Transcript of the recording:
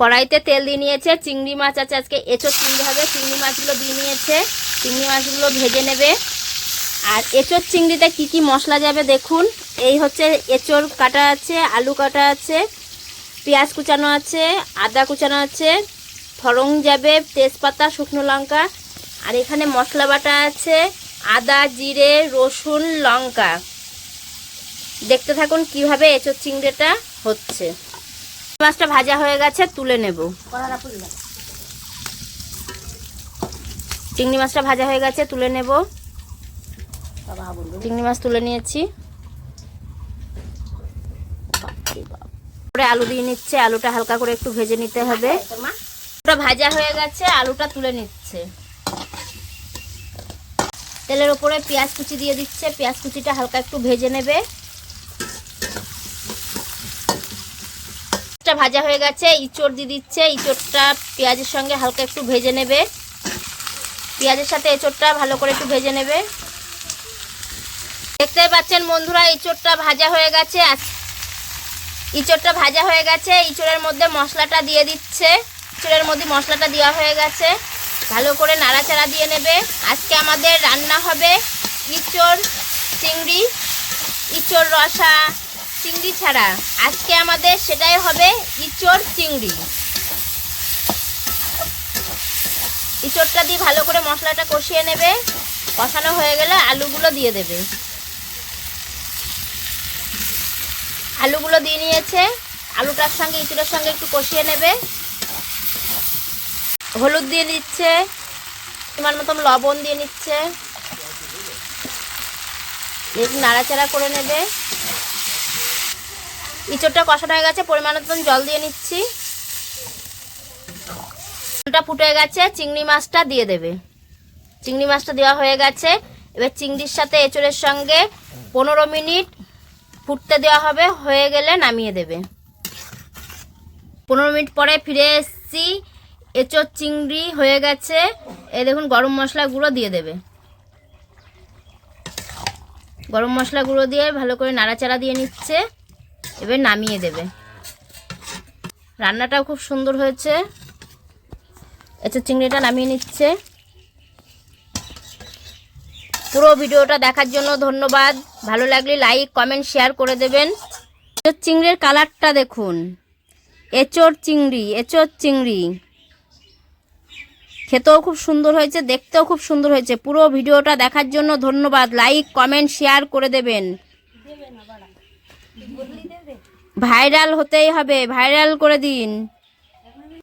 কড়াইতে তেল দিয়ে নিয়েছে, চিংড়ি মাছ আছে আজকে, এঁচোড় চিংড়ি হবে, চিংড়ি মাছগুলো দিয়ে নিয়েছে, চিংড়ি মাছগুলো ভেজে নেবে। আর এঁচোড় চিংড়িতে কি কি মশলা যাবে দেখুন, এই হচ্ছে এঁচোড় কাটা আছে, আলু কাটা আছে, পেঁয়াজ কুচানো আছে, আদা কুচানো আছে, ফড়ং যাবে, তেজপাতা, শুকনো লঙ্কা, আর এখানে মশলা বাটা আছে, আদা, জিরে, রসুন, লঙ্কা। দেখতে থাকুন কীভাবে এঁচোড় চিংড়িটা হচ্ছে। মাছটা ভাজা হয়ে গেছে, তুলে নেব। চিংড়ি মাছটা ভাজা হয়ে গেছে, তুলে নেব। চিংড়ি মাছ তুলে নিয়েছি। আলু দিয়ে নিচ্ছে, আলুটা হালকা করে একটু ভেজে নিতে হবে। ভাজা হয়ে গেছে, আলুটা তুলে নিচ্ছে। তেলের উপরে পেঁয়াজ কুচি দিয়ে দিচ্ছে, পেঁয়াজ কুচিটা হালকা একটু ভেজে নেবে। ভাজা হয়ে গেছে, ইঁচড় দিয়ে দিচ্ছে। ইঁচড়টা পেঁয়াজের সঙ্গে হালকা একটু ভেজে নেবে। পেঁয়াজের সাথে এঁচড়টা ভালো করে একটু ভেজে নেবে। দেখতে পাচ্ছেন বন্ধুরা, ইঁচড়টা ভাজা হয়ে গেছে। ইঁচড়টা ভাজা হয়ে গেছে। ইঁচড়ের মধ্যে মশলাটা দিয়ে দিচ্ছে। ইঁচড়ের মধ্যে মশলাটা দেওয়া হয়ে গেছে। ভালো করে নাড়াচাড়া দিয়ে নেবে। আজকে আমাদের রান্না হবে ইঁচড় চিংড়ি, ইঁচড় রসা চিংড়ি ছাড়া। আজকে আমাদের সেটাই হবে ইঁচড় চিংড়ি। ইঁচড়টা দিয়ে ভালো করে মশলাটা কষিয়ে নেবে। কষানো হয়ে গেলে আলুগুলো দিয়ে দেবে। আলুগুলো দিয়ে নিয়েছে। আলুটার সঙ্গে ইঁচড়ের সঙ্গে একটু কষিয়ে নেবে। হলুদ দিয়ে নিচ্ছে। তোমার মতন লবণ দিয়ে নিচ্ছে। নাড়াচাড়া করে নেবে। ইঁচড়টা কষানো হয়ে গেছে, পরিমাণ মতন জল দিয়ে নিচ্ছি। জলটা ফুটে গেছে, চিংড়ি মাছটা দিয়ে দেবে। চিংড়ি মাছটা দেওয়া হয়ে গেছে। এবার চিংড়ির সাথে এঁচড়ের সঙ্গে পনেরো মিনিট ফুটতে দেওয়া হবে, হয়ে গেলে নামিয়ে দেবে। পনেরো মিনিট পরে ফিরে এসেছি। এঁচড় চিংড়ি হয়ে গেছে। এ দেখুন, গরম মশলা গুঁড়ো দিয়ে দেবে। গরম মশলা গুঁড়ো দিয়ে ভালো করে নাড়াচাড়া দিয়ে নিচ্ছে। এবার নামিয়ে দেবে। রান্নাটাও খুব সুন্দর হয়েছে। এঁচড় চিংড়িটা নামিয়ে নিচ্ছে। পুরো ভিডিওটা দেখার জন্য ধন্যবাদ। ভালো লাগলে লাইক, কমেন্ট, শেয়ার করে দেবেন। চিংড়ির কালারটা দেখুন। এঁচড় চিংড়ি এঁচড় চিংড়ি। খেতেও খুব সুন্দর হয়েছে, দেখতেও খুব সুন্দর হয়েছে। পুরো ভিডিওটা দেখার জন্য ধন্যবাদ। লাইক, কমেন্ট, শেয়ার করে দেবেন। ভাইরাল হতেই হবে ভাইরাল করে দিন।